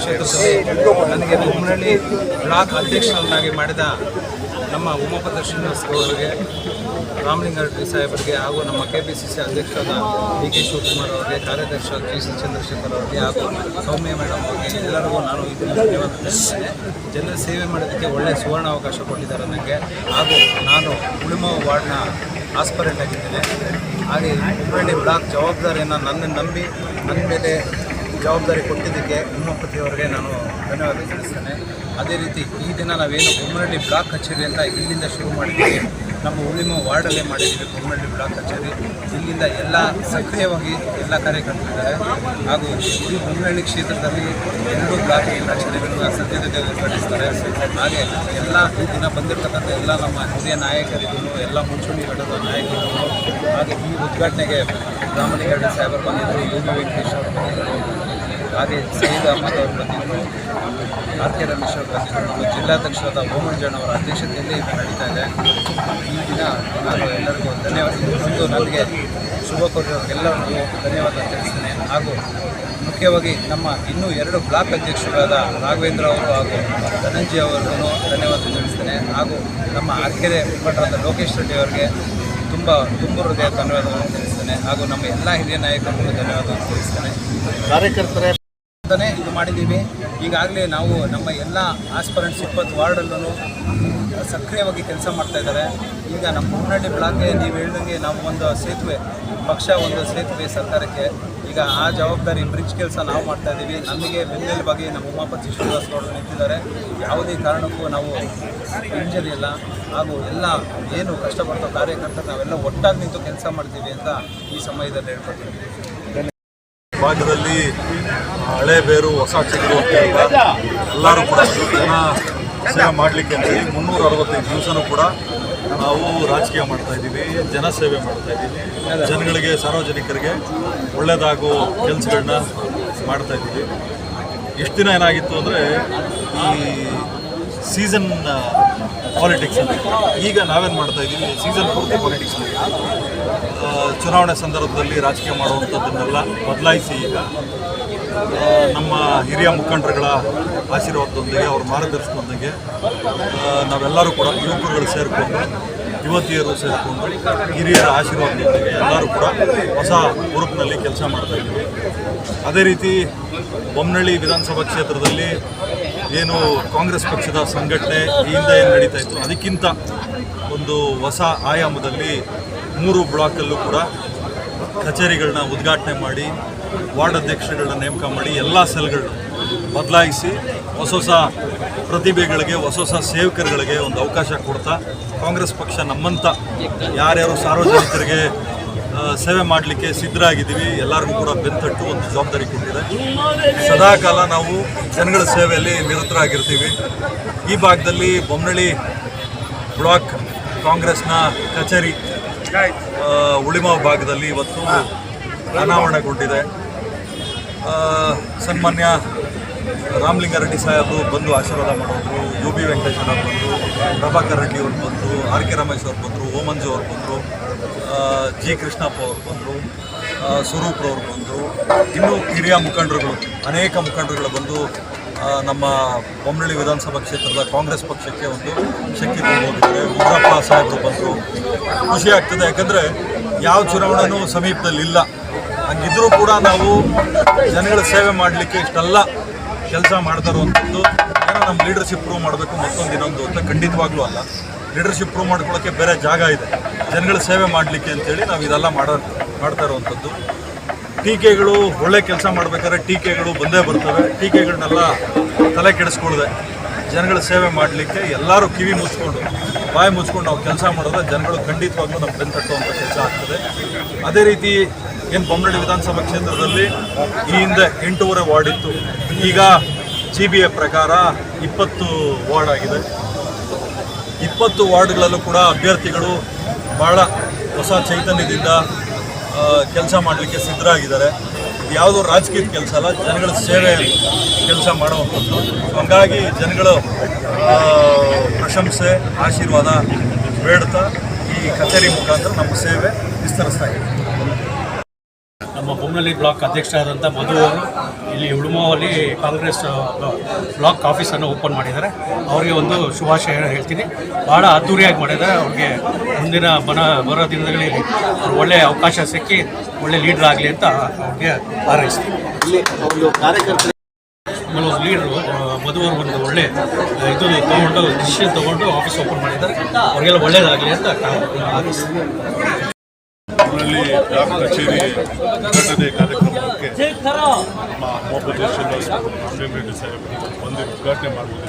ಕ್ಷೇತ್ರದಲ್ಲಿ ನನಗೆ ಬೊಮ್ಮನಹಳ್ಳಿ ಬ್ಲಾಕ್ ಅಧ್ಯಕ್ಷರನ್ನಾಗಿ ಮಾಡಿದ ನಮ್ಮ ಉಮಾಪತಿ ಶ್ರೀನಿವಾಸ್ ಅವರಿಗೆ, ರಾಮಲಿಂಗಾರೆಡ್ಡಿ ಸಾಹೇಬರಿಗೆ ಹಾಗೂ ನಮ್ಮ ಕೆ ಪಿ ಸಿ ಸಿ ಅಧ್ಯಕ್ಷರಾದ ಡಿ ಕೆ ಶಿವಕುಮಾರ್ ಅವರಿಗೆ ಕಾರ್ಯಾಧ್ಯಕ್ಷ ಕೆ ಸಿ ಚಂದ್ರಶೇಖರ್ ಅವರಿಗೆ ಹಾಗೂ ಸೌಮ್ಯ ಮೇಡಮ್ ಅವರಿಗೆ ಎಲ್ಲರಿಗೂ ನಾನು ಧನ್ಯವಾದ ಜನರ ಸೇವೆ ಮಾಡೋದಕ್ಕೆ ಒಳ್ಳೆಯ ಸುವರ್ಣ ಅವಕಾಶ ಕೊಟ್ಟಿದ್ದಾರೆ ನನಗೆ ಹಾಗೂ ನಾನು ಉಳುಮ ವಾರ್ಡ್ನ ಆಸ್ಪರೆಂಟ್ ಆಗಿದ್ದೇನೆ. ಹಾಗೆ ಹುಬ್ಬಳ್ಳಿ ಬ್ಲಾಕ್ ಜವಾಬ್ದಾರಿಯನ್ನು ನನ್ನನ್ನು ನಂಬಿ, ನನ್ನ ಮೇಲೆ ಜವಾಬ್ದಾರಿ ಕೊಟ್ಟಿದ್ದಕ್ಕೆ ಉಮಾಪತಿಯವರಿಗೆ ನಾನು ಧನ್ಯವಾದ ತಿಳಿಸ್ತೇನೆ. ಅದೇ ರೀತಿ ಈ ದಿನ ನಾವೇನು ಬೊಮ್ಮನಹಳ್ಳಿ ಬ್ಲಾಕ್ ಕಚೇರಿ ಅಂತ ಇಲ್ಲಿಂದ ಶುರು ಮಾಡಿದ್ದೀವಿ ನಮ್ಮ ಉಳಿಮ ವಾರ್ಡಲ್ಲೇ ಮಾಡಿದ್ದೀವಿ ಬೊಮ್ಮನಹಳ್ಳಿ ಬ್ಲಾಕ್ ಕಚೇರಿ. ಇಲ್ಲಿಂದ ಎಲ್ಲ ಸಕ್ರಿಯವಾಗಿ ಎಲ್ಲ ಕಾರ್ಯಕರ್ತರಿದ್ದಾರೆ ಹಾಗೂ ಇಡೀ ಬೊಮ್ಮನಹಳ್ಳಿ ಕ್ಷೇತ್ರದಲ್ಲಿ ಎರಡು ಬ್ಲಾಕ್ ಕಚೇರಿಗಳನ್ನು ಸದ್ಯದಲ್ಲಿ ಉದ್ಘಾಟಿಸ್ತಾರೆ. ಹಾಗೆ ಎಲ್ಲ ಈ ದಿನ ಬಂದಿರತಕ್ಕಂಥ ಎಲ್ಲ ನಮ್ಮ ಹಿರಿಯ ನಾಯಕರಿಗೂ, ಎಲ್ಲ ಮುಂಚೂಣಿಗಳ ನಾಯಕರಿಗೂ ಹಾಗೆ ಈ ಉದ್ಘಾಟನೆಗೆ ರಾಮಲಿಂಗಾರೆಡ್ಡಿ ಸಾಹೇಬರು ಬಂದಿದ್ದರು ಯು ಬಿ ವೆಂಕಟೇಶ್ ಅವರು ಬಂದಿದ್ದರು, ಹಾಗೆ ಸೈದ್ ಅಹಮದ್ ಅವರು ಬಂದಿದ್ದರು, ಆರ್ ಕೆ ರಮೇಶ್ ಅವರು ಬಂದಿದ್ದರು ಜಿಲ್ಲಾಧ್ಯಕ್ಷರಾದ ಓಮಂಜಣ್ಣ ಅವರ ಅಧ್ಯಕ್ಷತೆಯಲ್ಲಿ ಇದು ನಡೀತಾ ಇದೆ. ಈ ದಿನ ನಾನು ಎಲ್ಲರಿಗೂ ಧನ್ಯವಾದ ಮತ್ತು ನನಗೆ ಶುಭ ಕೋರಿರೋರಿಗೆಲ್ಲರಿಗೂ ಧನ್ಯವಾದ ತಿಳಿಸ್ತೇನೆ. ಹಾಗೂ ಮುಖ್ಯವಾಗಿ ನಮ್ಮ ಇನ್ನೂ ಎರಡು ಬ್ಲಾಕ್ ಅಧ್ಯಕ್ಷರಾದ ರಾಘವೇಂದ್ರ ಅವರು ಹಾಗೂ ಧನಂಜಯ ಅವರಿಗೂ ಧನ್ಯವಾದ ತಿಳಿಸ್ತೇನೆ. ಹಾಗೂ ನಮ್ಮ ಆರ್ಕೆರೆ ಮುಖಂಡರಾದ ಲೋಕೇಶ್ ರೆಡ್ಡಿ ಅವರಿಗೆ ತುಂಬ ತುಂಬ ಹೃದಯ ಧನ್ಯವಾದಗಳನ್ನು ತಿಳಿಸ್ತೇನೆ ಹಾಗೂ ನಮ್ಮ ಎಲ್ಲ ಹಿರಿಯ ನಾಯಕರಿಗೂ ಧನ್ಯವಾದ ತಿಳಿಸ್ತೇನೆ ಕಾರ್ಯಕರ್ತರೇ. ಅಂತಾನೆ ಇದು ಮಾಡಿದ್ದೀವಿ. ಈಗಾಗಲೇ ನಾವು ನಮ್ಮ ಎಲ್ಲ ಆಸ್ಪರೆಂಟ್ಸ್ ಇಪ್ಪತ್ತು ವಾರ್ಡಲ್ಲೂ ಸಕ್ರಿಯವಾಗಿ ಕೆಲಸ ಮಾಡ್ತಾ ಇದ್ದಾರೆ. ಈಗ ನಮ್ಮ ಮುನ್ನಳ್ಳಿ ಬ್ಲಾಕ್ಗೆ ನೀವು ಹೇಳಿದಂಗೆ ನಾವು ಒಂದು ಸೇತುವೆ ಪಕ್ಷ ಒಂದು ಸೇತುವೆ ಸರ್ಕಾರಕ್ಕೆ ಈಗ ಆ ಜವಾಬ್ದಾರಿ ಬ್ರಿಡ್ಜ್ ಕೆಲಸ ನಾವು ಮಾಡ್ತಾ ಇದ್ದೀವಿ. ನಮಗೆ ಬಗ್ಗೆ ನಮ್ಮ ಉಮಾಪತಿ ಶ್ರೀನಿವಾಸ್ ಗೌಡರು ನಿಂತಿದ್ದಾರೆ. ಯಾವುದೇ ಕಾರಣಕ್ಕೂ ನಾವು ಇಂಜರಿ ಇಲ್ಲ. ಹಾಗೂ ಎಲ್ಲ ಏನು ಕಷ್ಟಪಡ್ತೋ ಕಾರ್ಯಕರ್ತರು ನಾವೆಲ್ಲ ಒಟ್ಟಾಗಿ ನಿಂತು ಕೆಲಸ ಮಾಡ್ತೀವಿ ಅಂತ ಈ ಸಮಯದಲ್ಲಿ ಹೇಳ್ಕೊಳ್ತೀವಿ ಭಾಗದಲ್ಲಿ ಹಳೆ ಬೇರು ಹೊಸ ಚಿಗುರು ಅಂತ ಎಲ್ಲರೂ ಕೂಡ ಜನ ಸೇವೆ ಮಾಡಲಿಕ್ಕೆ ಅಂತೇಳಿ ಮುನ್ನೂರ ಅರವತ್ತೈದು ದಿವಸನೂ ಕೂಡ ನಾವು ರಾಜಕೀಯ ಮಾಡ್ತಾ ಇದ್ದೀವಿ, ಜನಸೇವೆ ಮಾಡ್ತಾ ಇದ್ದೀವಿ. ಜನಗಳಿಗೆ, ಸಾರ್ವಜನಿಕರಿಗೆ ಒಳ್ಳೆಯದಾಗೋ ಕೆಲಸಗಳನ್ನ ಮಾಡ್ತಾ ಇದ್ದೀವಿ. ಎಷ್ಟು ದಿನ ಏನಾಗಿತ್ತು ಅಂದರೆ, ಈ ಸೀಸನ್ ಪಾಲಿಟಿಕ್ಸ್ ಅಂತ ಈಗ ನಾವೇನು ಮಾಡ್ತಾ ಇದ್ದೀವಿ ಸೀಸನ್ ಪೂರ್ತಿ ಪಾಲಿಟಿಕ್ಸ್ ಚುನಾವಣೆ ಸಂದರ್ಭದಲ್ಲಿ ರಾಜಕೀಯ ಮಾಡುವಂಥದ್ದನ್ನೆಲ್ಲ ಬದಲಾಯಿಸಿ ಈಗ ನಮ್ಮ ಹಿರಿಯ ಮುಖಂಡರುಗಳ ಆಶೀರ್ವಾದದೊಂದಿಗೆ ಅವ್ರ ಮಾರ್ಗದರ್ಶನದೊಂದಿಗೆ ನಾವೆಲ್ಲರೂ ಕೂಡ ಯುವಕರುಗಳು ಸೇರಿಕೊಂಡು, ಯುವತಿಯರು ಸೇರಿಕೊಂಡು, ಹಿರಿಯರ ಆಶೀರ್ವಾದದೊಂದಿಗೆ ಎಲ್ಲರೂ ಕೂಡ ಹೊಸ ಗ್ರೂಪ್ನಲ್ಲಿ ಕೆಲಸ ಮಾಡ್ತಾ ಇದ್ದೀವಿ. ಅದೇ ರೀತಿ ಬೊಮ್ಮನಹಳ್ಳಿ ವಿಧಾನಸಭಾ ಕ್ಷೇತ್ರದಲ್ಲಿ ಏನು ಕಾಂಗ್ರೆಸ್ ಪಕ್ಷದ ಸಂಘಟನೆ ಈ ಹಿಂದೆ ಏನು ನಡೀತಾ ಇತ್ತು, ಅದಕ್ಕಿಂತ ಒಂದು ಹೊಸ ಆಯಾಮದಲ್ಲಿ ಮೂರು ಬ್ಲಾಕಲ್ಲೂ ಕೂಡ ಕಚೇರಿಗಳನ್ನ ಉದ್ಘಾಟನೆ ಮಾಡಿ, ವಾರ್ಡ್ ಅಧ್ಯಕ್ಷಗಳನ್ನ ನೇಮಕ ಮಾಡಿ, ಎಲ್ಲ ಸೆಲ್ಗಳನ್ನ ಬದಲಾಯಿಸಿ ಹೊಸ ಹೊಸ ಪ್ರತಿಭೆಗಳಿಗೆ, ಹೊಸ ಹೊಸ ಸೇವಕರುಗಳಿಗೆ ಒಂದು ಅವಕಾಶ ಕೊಡ್ತಾ, ಕಾಂಗ್ರೆಸ್ ಪಕ್ಷ ನಮ್ಮಂಥ ಯಾರ್ಯಾರು ಸಾರ್ವಜನಿಕರಿಗೆ ಸೇವೆ ಮಾಡಲಿಕ್ಕೆ ಸಿದ್ಧರಾಗಿದ್ದೀವಿ, ಎಲ್ಲರಿಗೂ ಕೂಡ ಬೆಂತಟ್ಟು ಒಂದು ಜವಾಬ್ದಾರಿ ಕೊಟ್ಟಿದೆ. ಸದಾಕಾಲ ನಾವು ಜನಗಳ ಸೇವೆಯಲ್ಲಿ ನಿರತರಾಗಿರ್ತೀವಿ. ಈ ಭಾಗದಲ್ಲಿ ಬೊಮ್ಮನಳ್ಳಿ ಬ್ಲಾಕ್ ಕಾಂಗ್ರೆಸ್ನ ಕಚೇರಿ ಆ, ಉಳಿಮ ಭಾಗದಲ್ಲಿ ಇವತ್ತು ಅನಾವರಣಗೊಂಡಿದೆ. ಸನ್ಮಾನ್ಯ ರಾಮಲಿಂಗಾರೆಡ್ಡಿ ಸಾಹೇಬರು ಬಂದು ಆಶೀರ್ವಾದ ಮಾಡಿದ್ರು ಯು ಬಿ ವೆಂಕಟೇಶ್ವರ ಬಂದರು ಪ್ರಭಾಕರ್ ರೆಡ್ಡಿ ಅವರು ಬಂದರು ಆರ್ ಕೆ ರಮೇಶ್ ಅವರು ಬಂದರು ಓಮಂಜು ಅವರು ಬಂದರು ಜಿ ಕೃಷ್ಣಪ್ಪ ಅವರು ಬಂದರು ಸ್ವರೂಪ್ರವ್ರು ಬಂದರು. ಇನ್ನೂ ಹಿರಿಯ ಮುಖಂಡರುಗಳು ಅನೇಕ ಮುಖಂಡರುಗಳು ಬಂದು ನಮ್ಮ ಬೊಮ್ಮನಳ್ಳಿ ವಿಧಾನಸಭಾ ಕ್ಷೇತ್ರದ ಕಾಂಗ್ರೆಸ್ ಪಕ್ಷಕ್ಕೆ ಒಂದು ಶಕ್ತಿ ತುಂಬಿದ್ದಾರೆ ಉಗ್ರಪ್ಪ ಸಾಹೇಬರು ಬಂದರು. ಖುಷಿ ಆಗ್ತದೆ, ಯಾಕಂದರೆ ಯಾವ ಚುನಾವಣೆನೂ ಸಮೀಪದಲ್ಲಿ ಇಲ್ಲ ಹಂಗಿದ್ರೂ ಕೂಡ ನಾವು ಜನಗಳ ಸೇವೆ ಮಾಡಲಿಕ್ಕೆ ಇಷ್ಟೆಲ್ಲ ಕೆಲಸ ಮಾಡ್ತಾ ಇರುವಂಥದ್ದು ಏನೋ ನಮ್ಮ ಲೀಡರ್ಶಿಪ್ ಪ್ರೂವ್ ಮಾಡಬೇಕು, ಮತ್ತೊಂದು ಇನ್ನೊಂದು ಅಂತ ಖಂಡಿತವಾಗ್ಲೂ ಅಲ್ಲ. ಲೀಡರ್ಶಿಪ್ ಪ್ರೂವ್ ಮಾಡ್ಕೊಳ್ಳೋಕ್ಕೆ ಬೇರೆ ಜಾಗ ಇದೆ. ಜನಗಳ ಸೇವೆ ಮಾಡಲಿಕ್ಕೆ ಅಂತೇಳಿ ನಾವು ಇದೆಲ್ಲ ಮಾಡೋ, ಮಾಡ್ತಾ ಇರುವಂಥದ್ದು. ಟೀಕೆಗಳು ಒಳ್ಳೆ ಕೆಲಸ ಮಾಡ್ಬೇಕಾದ್ರೆ ಟೀಕೆಗಳು ಬಂದೇ ಬರ್ತವೆ. ಟೀಕೆಗಳನ್ನೆಲ್ಲ ತಲೆ ಕೆಡಿಸ್ಕೊಳ್ದೆ ಜನಗಳ ಸೇವೆ ಮಾಡಲಿಕ್ಕೆ ಎಲ್ಲರೂ ಕಿವಿ ಮುಚ್ಕೊಂಡು, ಬಾಯಿ ಮುಚ್ಕೊಂಡು ನಾವು ಕೆಲಸ ಮಾಡಿದ್ರೆ ಜನಗಳು ಖಂಡಿತವಾಗ್ಲೂ ನಮ್ಮ ಬೆಂತಟ್ಟುವಂಥ ಕೆಲಸ ಆಗ್ತದೆ. ಅದೇ ರೀತಿ ಏನು ಬೊಮ್ಮನಹಳ್ಳಿ ವಿಧಾನಸಭಾ ಕ್ಷೇತ್ರದಲ್ಲಿ ಈ ಹಿಂದೆ ಎಂಟೂವರೆ ವಾರ್ಡ್ ಇತ್ತು ಈಗ ಜಿ ಬಿ ಎ ಪ್ರಕಾರ ಇಪ್ಪತ್ತು ವಾರ್ಡ್ ಆಗಿದೆ. ಇಪ್ಪತ್ತು ವಾರ್ಡ್ಗಳಲ್ಲೂ ಕೂಡ ಅಭ್ಯರ್ಥಿಗಳು ಭಾಳ ಹೊಸ ಚೈತನ್ಯದಿಂದ ಕೆಲಸ ಮಾಡಲಿಕ್ಕೆ ಸಿದ್ಧರಾಗಿದ್ದಾರೆ. ಯಾವುದೋ ರಾಜಕೀಯದ ಕೆಲಸ ಅಲ್ಲ, ಜನಗಳ ಸೇವೆ ಕೆಲಸ ಮಾಡುವಂಥದ್ದು. ಹಂಗಾಗಿ ಜನಗಳು ಪ್ರಶಂಸೆ, ಆಶೀರ್ವಾದ ಬೇಡ್ತಾ ಈ ಕಚೇರಿ ಮುಖಾಂತರ ನಮ್ಮ ಸೇವೆ ವಿಸ್ತರಿಸ್ತಾ ಇದೆ. ನಮ್ಮ ಬೊಮ್ಮನಹಳ್ಳಿ ಬ್ಲಾಕ್ ಅಧ್ಯಕ್ಷರಾದಂಥ ಮಧು ಅವರು ಇಲ್ಲಿ ಹುಡುಮಾವಲ್ಲಿ ಕಾಂಗ್ರೆಸ್ ಬ್ಲಾಕ್ ಆಫೀಸನ್ನು ಓಪನ್ ಮಾಡಿದ್ದಾರೆ. ಅವರಿಗೆ ಒಂದು ಶುಭಾಶಯ ಹೇಳ್ತೀನಿ. ಭಾಳ ಅದ್ದೂರಿಯಾಗಿ ಮಾಡಿದ್ದಾರೆ. ಅವ್ರಿಗೆ ಮುಂದಿನ ಬನ ಬರೋ ದಿನಗಳಲ್ಲಿ ಅವ್ರು ಒಳ್ಳೆಯ ಅವಕಾಶ ಸಿಕ್ಕಿ ಒಳ್ಳೆ ಲೀಡರ್ ಆಗಲಿ ಅಂತ ಅವ್ರಿಗೆ ಹಾರೈಸ್ತೀನಿ. ಆಮೇಲೆ ಒಂದು ಲೀಡ್ರು ಮಧು ಅವರು ಒಂದು ಒಳ್ಳೆ ಇದು ತೊಗೊಂಡು ಡಿಸಿಷನ್ ತೊಗೊಂಡು ಆಫೀಸ್ ಓಪನ್ ಮಾಡಿದ್ದಾರೆ. ಅವರಿಗೆಲ್ಲ ಒಳ್ಳೇದಾಗಲಿ ಅಂತ ಹಾರೈಸ್ತೀನಿ. ನಲ್ಲಿ ಗ್ರಾಮ ಕಚೇರಿ ಘಟನೆ ಕಾರ್ಯಕ್ರಮಕ್ಕೆ ನಮ್ಮ ರೆಡ್ಡಿ ಸಾಹೇಬರು ಬಂದು ಉದ್ಘಾಟನೆ ಮಾಡಬಹುದು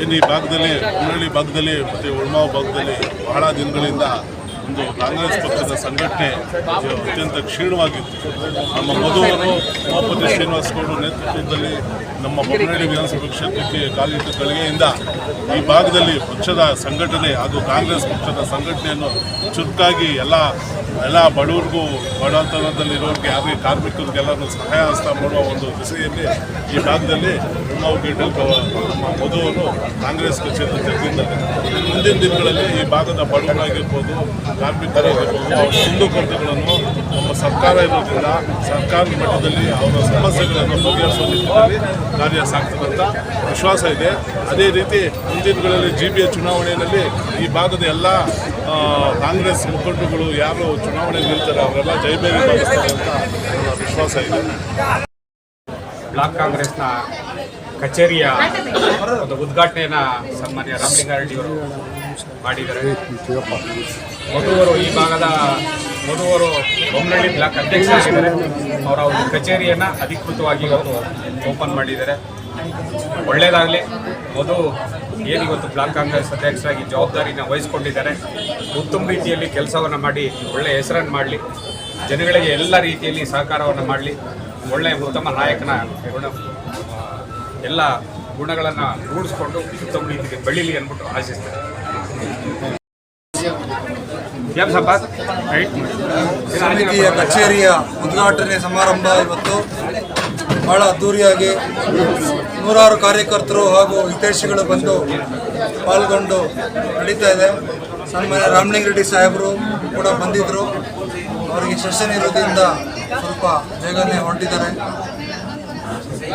ಏನು ಈ ಭಾಗದಲ್ಲಿ ಹುರಳಿ ಭಾಗದಲ್ಲಿ ಮತ್ತು ಉಳ್ಮಾವ್ ಭಾಗದಲ್ಲಿ ಬಹಳ ದಿನಗಳಿಂದ ಒಂದು ಕಾಂಗ್ರೆಸ್ ಪಕ್ಷದ ಸಂಘಟನೆ ಅತ್ಯಂತ ಕ್ಷೀಣವಾಗಿತ್ತು. ನಮ್ಮ ಮಧುವರು ಮೋಪತಿ ಶ್ರೀನಿವಾಸ್ ಗೌಡರು ನೇತೃತ್ವದಲ್ಲಿ ನಮ್ಮ ಬೊಮ್ಮನಹಳ್ಳಿ ವಿಧಾನಸಭಾ ಕ್ಷೇತ್ರಕ್ಕೆ ಕಾಲಿಟ್ಟ ಗಳಿಗೆಯಿಂದ ಈ ಭಾಗದಲ್ಲಿ ಪಕ್ಷದ ಸಂಘಟನೆ ಹಾಗೂ ಕಾಂಗ್ರೆಸ್ ಪಕ್ಷದ ಸಂಘಟನೆಯನ್ನು ಚುರುಕಾಗಿ ಎಲ್ಲ ಎಲ್ಲ ಬಡವರಿಗೂ ಬಡತನದಲ್ಲಿರೋರಿಗೆ ಹಾಗೆ ಕಾರ್ಮಿಕರಿಗೆಲ್ಲರೂ ಸಹಾಯ ಹಸ್ತ ಮಾಡುವ ಒಂದು ದಿಸೆಯಲ್ಲಿ ಈ ಭಾಗದಲ್ಲಿ ನಾವು ನಮ್ಮ ಮಧುವನ್ನು ಕಾಂಗ್ರೆಸ್ ಕಚೇರಿ ತೆಗೆದಿದ್ದಾರೆ ಮುಂದಿನ ದಿನಗಳಲ್ಲಿ ಈ ಭಾಗದ ಬಡವರಾಗಿರ್ಬೋದು, ಕಾರ್ಮಿಕರಾಗಿರ್ಬೋದು ಅವರ ಕುಂದುಕೊರತೆಗಳನ್ನು ನಮ್ಮ ಸರ್ಕಾರ ಇರೋದ್ರಿಂದ ಸರ್ಕಾರದ ಮಟ್ಟದಲ್ಲಿ ಅವರ ಸಮಸ್ಯೆಗಳನ್ನು ಬಗೆಹರಿಸುವ ನಿಟ್ಟಿನಲ್ಲಿ ಕಾರ್ಯ ಸಾಗ್ತದಂತ ವಿಶ್ವಾಸ ಇದೆ ಅದೇ ರೀತಿ ಮುಂದಿನಗಳಲ್ಲಿ ದಿನಗಳಲ್ಲಿ ಜಿ ಬಿ ಎ ಚುನಾವಣೆಯಲ್ಲಿ ಈ ಭಾಗದ ಎಲ್ಲ ಕಾಂಗ್ರೆಸ್ ಮುಖಂಡರುಗಳು ಯಾರು ಚುನಾವಣೆ ನಿಲ್ತಾರೆ ಅವರೆಲ್ಲ ಜೈಬೇರಿ ಭಾವಿಸ್ತಾರೆ ಅಂತ ನನ್ನ ವಿಶ್ವಾಸ ಇದೆ ಬ್ಲಾಕ್ ಕಾಂಗ್ರೆಸ್ನ ಕಚೇರಿಯ ಒಂದು ಉದ್ಘಾಟನೆಯನ್ನ ಸನ್ಮಾನ್ಯ ರಾಮಲಿಂಗಾರೆಡ್ಡಿಯವರು ಮಾಡಿದ್ದಾರೆ ಮಧುವರು ಈ ಭಾಗದ ಮಧುವರು ಬೊಮ್ಮನಹಳ್ಳಿ ಬ್ಲಾಕ್ ಅಧ್ಯಕ್ಷರಾಗಿದ್ದಾರೆ ಅವರ ಒಂದು ಕಚೇರಿಯನ್ನು ಅಧಿಕೃತವಾಗಿ ಇವತ್ತು ಓಪನ್ ಮಾಡಿದ್ದಾರೆ. ಒಳ್ಳೆಯದಾಗಲಿ ಮಧು ಏನಿವತ್ತು ಬ್ಲಾಕ್ ಕಾಂಗ್ರೆಸ್ ಅಧ್ಯಕ್ಷರಾಗಿ ಜವಾಬ್ದಾರಿನ ವಹಿಸ್ಕೊಂಡಿದ್ದಾರೆ. ಉತ್ತಮ ರೀತಿಯಲ್ಲಿ ಕೆಲಸವನ್ನು ಮಾಡಿ ಒಳ್ಳೆಯ ಹೆಸರನ್ನು ಮಾಡಲಿ. ಜನಗಳಿಗೆ ಎಲ್ಲ ರೀತಿಯಲ್ಲಿ ಸಹಕಾರವನ್ನು ಮಾಡಲಿ. ಒಳ್ಳೆಯ ಉತ್ತಮ ನಾಯಕನ, ಗುಣ, ಎಲ್ಲ ಗುಣಗಳನ್ನು ರೂಢಿಸ್ಕೊಂಡು ಉತ್ತಮ ರೀತಿಗೆ ಬೆಳೀಲಿ ಅಂದ್ಬಿಟ್ಟು ಆಶಿಸ್ತಾರೆ ಸಮಿತಿಯ ಕಚೇರಿಯ ಉದ್ಘಾಟನೆ ಸಮಾರಂಭ ಇವತ್ತು. ಬಹಳ ಅದ್ದೂರಿಯಾಗಿ ನೂರಾರು ಕಾರ್ಯಕರ್ತರು ಹಾಗೂ ಹಿತೈಷಿಗಳು ಬಂದು ಪಾಲ್ಗೊಂಡು ನಡೀತಾ ಇದೆ. ಸನ್ಮಾನ್ಯ ರಾಮಲಿಂಗ ರೆಡ್ಡಿ ಸಾಹೇಬರು ಕೂಡ ಬಂದಿದ್ದರು ಅವರಿಗೆ ಸೆಷನ್ ಇರೋದ್ರಿಂದ ಸ್ವಲ್ಪ ಬೇಗನೆ ಹೊರಟಿದ್ದಾರೆ.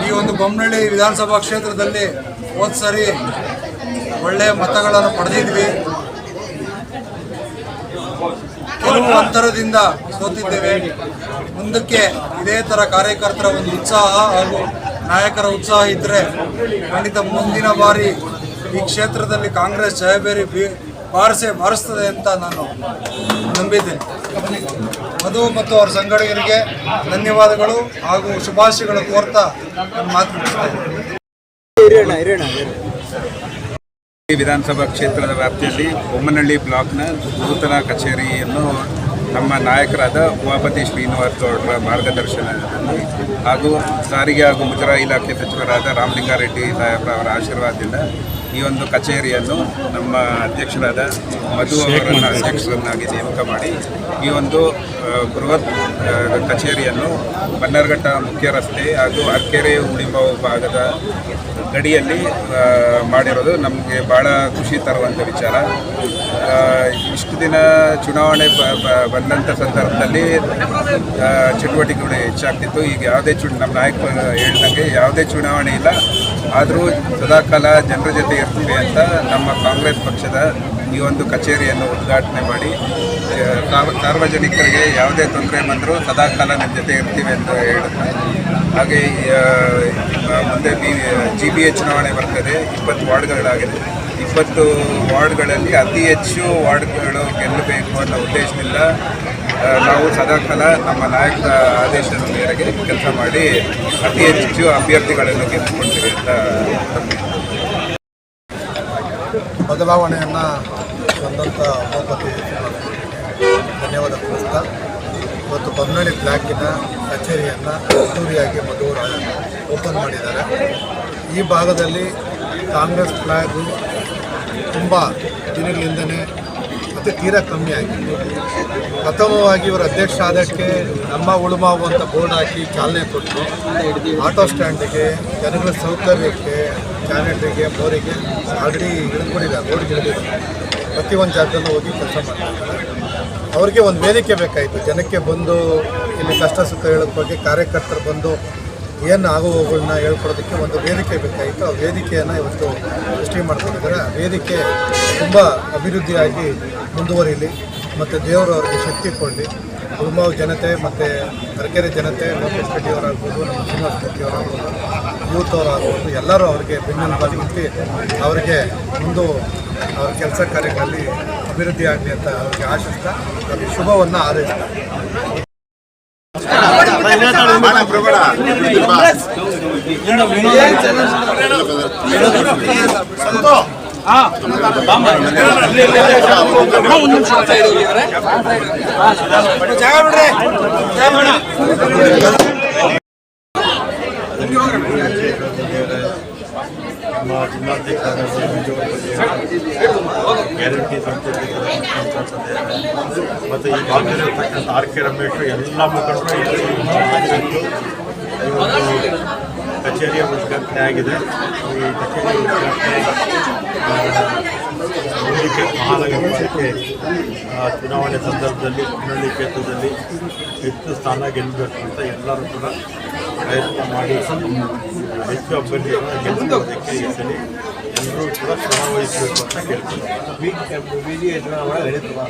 ಈ ಒಂದು ಬೊಮ್ಮನಹಳ್ಳಿ ವಿಧಾನಸಭಾ ಕ್ಷೇತ್ರದಲ್ಲಿ ಹೋದ ಸರಿ ಒಳ್ಳೆಯ ಮತಗಳನ್ನು ಪಡೆದಿದ್ವಿ. ಕೆಲವು ಅಂತರದಿಂದ ಸೋತಿದ್ದೇವೆ. ಮುಂದಕ್ಕೆ ಇದೇ ಥರ ಕಾರ್ಯಕರ್ತರ ಒಂದು ಉತ್ಸಾಹ ಹಾಗೂ ನಾಯಕರ ಉತ್ಸಾಹ ಇದ್ದರೆ ಖಂಡಿತ ಮುಂದಿನ ಬಾರಿ ಈ ಕ್ಷೇತ್ರದಲ್ಲಿ ಕಾಂಗ್ರೆಸ್ ಜಯಬೇರಿ ಬಿ ಬಾರಿಸೇ ಬಾರಿಸ್ತದೆ ಅಂತ ನಾನು ನಂಬಿದ್ದೇನೆ. ಮಧು ಮತ್ತು ಅವರ ಸಂಘಟಕರಿಗೆ ಧನ್ಯವಾದಗಳು ಹಾಗೂ ಶುಭಾಶಯಗಳು ಕೋರ್ತಾ ಮಾತು ವಿಧಾನಸಭಾ ಕ್ಷೇತ್ರದ ವ್ಯಾಪ್ತಿಯಲ್ಲಿ ಬೊಮ್ಮನಹಳ್ಳಿ ಬ್ಲಾಕ್ನ ನೂತನ ಕಚೇರಿಯನ್ನು ನಮ್ಮ ನಾಯಕರಾದ ಉಮಾಪತಿ ಶ್ರೀನಿವಾಸ್ ಗೌಡರ ಮಾರ್ಗದರ್ಶನದಲ್ಲಿ ಹಾಗೂ ಸಾರಿಗೆ ಹಾಗೂ ಮುಜರಾಯಿ ಇಲಾಖೆ ಸಚಿವರಾದ ರಾಮಲಿಂಗಾರೆಡ್ಡಿ ಸಾಹೇಬ್ರ ಅವರ ಆಶೀರ್ವಾದದಿಂದ ಈ ಒಂದು ಕಚೇರಿಯನ್ನು ನಮ್ಮ ಅಧ್ಯಕ್ಷರಾದ ಮಧು ಅವರನ್ನು ಅಧ್ಯಕ್ಷರನ್ನಾಗಿ ನೇಮಕ ಮಾಡಿ ಈ ಒಂದು ಬೃಹತ್ ಕಚೇರಿಯನ್ನು ಬನ್ನರ್ಘಟ್ಟ ಮುಖ್ಯ ರಸ್ತೆ ಹಾಗೂ ಅರ್ಕೆರೆ ಉಳಿಂಬ ಭಾಗದ ಗಡಿಯಲ್ಲಿ ಮಾಡಿರೋದು ನಮಗೆ ಭಾಳ ಖುಷಿ ತರುವಂಥ ವಿಚಾರ. ಇಷ್ಟು ದಿನ ಚುನಾವಣೆ ಬಂದಂಥ ಸಂದರ್ಭದಲ್ಲಿ ಚಟುವಟಿಕೆಗಳು ಹೆಚ್ಚಾಗ್ತಿತ್ತು. ಈಗ ಯಾವುದೇ ಚು, ನಮ್ಮ ನಾಯಕರು ಹೇಳ್ದಂಗೆ ಯಾವುದೇ ಚುನಾವಣೆ ಇಲ್ಲ. ಆದರೂ ಸದಾಕಾಲ ಜನರ ಜೊತೆ ಇರ್ತೀವಿ ಅಂತ ನಮ್ಮ ಕಾಂಗ್ರೆಸ್ ಪಕ್ಷದ ಈ ಒಂದು ಕಚೇರಿಯನ್ನು ಉದ್ಘಾಟನೆ ಮಾಡಿ ಸಾರ್ವಜನಿಕರಿಗೆ ಯಾವುದೇ ತೊಂದರೆ ಬಂದರೂ ಸದಾಕಾಲ ನಮ್ಮ ಜೊತೆ ಇರ್ತೀವಿ ಅಂತ ಹೇಳುತ್ತೆ ಹಾಗೆ ಮುಂದೆ ಬಿ ಜಿ ಬಿ ಎ ಚುನಾವಣೆ ಬರ್ತದೆ, ಇಪ್ಪತ್ತು ವಾರ್ಡ್ಗಳಾಗಿದೆ ಇಪ್ಪತ್ತು ವಾರ್ಡ್ಗಳಲ್ಲಿ ಅತಿ ಹೆಚ್ಚು ವಾರ್ಡ್ಗಳು ಗೆಲ್ಲಬೇಕು ಅನ್ನೋ ಉದ್ದೇಶದಿಂದ ನಾವು ಸದಾಕಾಲ ನಮ್ಮ ನಾಯಕರ ಆದೇಶದ ಮೇರೆಗೆ ಕೆಲಸ ಮಾಡಿ ಅತಿ ಹೆಚ್ಚು ಅಭ್ಯರ್ಥಿಗಳನ್ನು ಗೆದ್ದುಕೊಳ್ತೀವಿ ಅಂತ. ಬದಲಾವಣೆಯನ್ನು ತಂದಂಥ ಉಪಪತಿ ಧನ್ಯವಾದ ತಿಳಿಸ್ತಾ, ಇವತ್ತು ಬೊಮ್ಮನಹಳ್ಳಿ ಬ್ಲಾಕಿನ ಕಚೇರಿಯನ್ನು ಅದ್ದೂರಿಯಾಗಿ ಮಧುರ ಓಪನ್ ಮಾಡಿದ್ದಾರೆ. ಈ ಭಾಗದಲ್ಲಿ ಕಾಂಗ್ರೆಸ್ ಫ್ಲಾಗು ತುಂಬ ದಿನಗಳಿಂದನೇ ಮತ್ತು ತೀರಾ ಕಮ್ಮಿ ಆಗಿತ್ತು ಪ್ರಥಮವಾಗಿ ಇವರ ಅಧ್ಯಕ್ಷ ಆದಕ್ಕೆ ನಮ್ಮ ಉಳುಮಾವು ಬೋರ್ಡ್ ಹಾಕಿ ಚಾಲನೆ ಕೊಟ್ಟು ಆಟೋ ಸ್ಟ್ಯಾಂಡಿಗೆ, ಜನಗಳ ಸೌಕರ್ಯಕ್ಕೆ ಚಾನೆಟ್ರಿಗೆ ಬೋರಿಗೆ ಆಲ್ರೆಡಿ ಇಳಿದ್ಬಿಟ್ಟಿದ್ದಾರೆ ಬೋರ್ಡ್ ಇಳಿದಿದ್ದಾರೆ. ಪ್ರತಿಯೊಂದು ಜಾಗದಲ್ಲೂ ಹೋಗಿ ಕೆಲಸ ಮಾಡ್ತಾರೆ. ಅವ್ರಿಗೆ ಒಂದು ವೇದಿಕೆ ಬೇಕಾಯಿತು. ಜನಕ್ಕೆ ಬಂದು ಇಲ್ಲಿ ಕಷ್ಟ ಸುಖ ಹೇಳೋದ್ರ ಬಗ್ಗೆ ಕಾರ್ಯಕರ್ತರು ಬಂದು ಏನು ಆಗುವವುಗಳನ್ನ ಹೇಳ್ಕೊಡೋದಕ್ಕೆ ಒಂದು ವೇದಿಕೆ ಬೇಕಾಗಿತ್ತು ಆ ವೇದಿಕೆಯನ್ನು ಇವತ್ತು ಸೃಷ್ಟಿ ಮಾಡ್ಕೊಂಡಿದ್ದಾರೆ. ಆ ವೇದಿಕೆ ತುಂಬ ಅಭಿವೃದ್ಧಿಯಾಗಿ ಮುಂದುವರಿಲಿ. ಮತ್ತು ದೇವರು ಅವ್ರಿಗೆ ಶಕ್ತಿ ಕೊಡಲಿ. ಹುಡುಮಾವ್ ಜನತೆ, ಮತ್ತು ತರಕೆರೆ ಜನತೆ, ಲೋಕೇಶ್ ರೆಡ್ಡಿಯವರಾಗ್ಬೋದು ನಮ್ಮ ಶ್ರೀನಿವಾಸ ರೆಡ್ಡಿಯವರಾಗ್ಬೋದು ಯೂತ್ ಅವರಾಗ್ಬೋದು, ಎಲ್ಲರೂ ಅವರಿಗೆ ಬೆನ್ನಿನ ನಿಂತು ಅವರಿಗೆ ಒಂದು ಅವ್ರ ಕೆಲಸ ಕಾರ್ಯಗಳಲ್ಲಿ ಅಭಿವೃದ್ಧಿ ಆಗಲಿ ಅಂತ ಅವ್ರಿಗೆ ಆಶಿಸ್ತಾ ಅವ್ರಿಗೆ ಶುಭವನ್ನು ಹಾರೈಸ್ತಾ. ನಮ್ಮ ಜಿಲ್ಲಾಧ್ಯಕ್ಷ ಗ್ಯಾರಂಟಿ ಸಂಸ್ಥೆ ಮತ್ತು ಈ ಭಾಗದಲ್ಲಿರ್ತಕ್ಕಂಥ ಆರ್ ಕೆ ರಮೇಶ್ ಎಲ್ಲ ಮುಖಂಡರು ಇವತ್ತು ಕಚೇರಿಯ ಉದ್ಘಾಟನೆ ಆಗಿದೆ ಈ ಕಚೇರಿ ಉದ್ಘಾಟನೆ ಮುಂದಕ್ಕೆ ಮಹಾನಗರ ಪಾಲಿಕೆ ಚುನಾವಣೆ ಸಂದರ್ಭದಲ್ಲಿ ಮುನ್ನಳ್ಳಿ ಕ್ಷೇತ್ರದಲ್ಲಿ ಹೆಚ್ಚು ಸ್ಥಾನ ಗೆಲ್ಲಬೇಕು ಅಂತ ಎಲ್ಲರೂ ಕೂಡ ಪ್ರಯತ್ನ ಮಾಡಿ ಹೆಚ್ಚು ಅಭ್ಯರ್ಥಿಗಳನ್ನು ಗೆಲ್ಲಿಸೋದಕ್ಕೆ ಈ ಸಲ ಎಲ್ಲರೂ ಕೂಡ ಶ್ರಮ ವಹಿಸಬೇಕು ಅಂತ ಈ ಅನಿತಾ